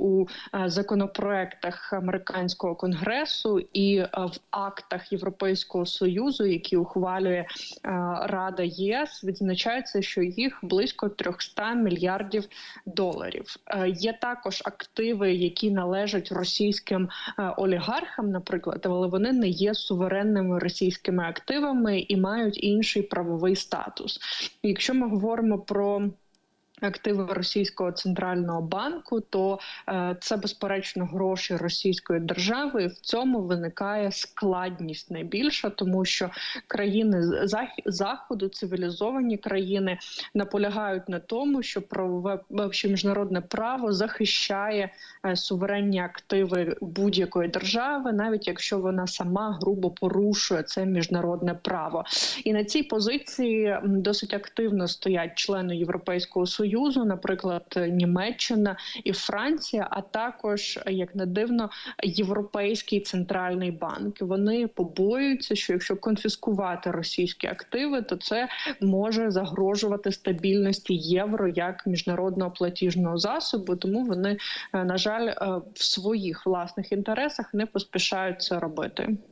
у е, законопроектах американського конгресу і е, в актах Європейського союзу, які ухвалює е, Рада ЄС, відзначається, що їх близько 300 мільярдів доларів. Є також активи, які належать російським олігархам, наприклад, але вони не є суверенними російськими активами і мають інший правовий статус. Якщо ми говоримо про Активи російського центрального банку, то е, це безперечно гроші російської держави. І в цьому виникає складність найбільша, тому що країни заходу, цивілізовані країни наполягають на тому, що правове що міжнародне право захищає е, суверенні активи будь-якої держави, навіть якщо вона сама грубо порушує це міжнародне право. І на цій позиції досить активно стоять члени Європейського союзу, наприклад, Німеччина і Франція, а також як не дивно, Європейський центральний банк. Вони побоюються, що якщо конфіскувати російські активи, то це може загрожувати стабільності євро як міжнародного платіжного засобу. Тому вони, е, на жаль, е, в своїх власних інтересах не поспішають це робити.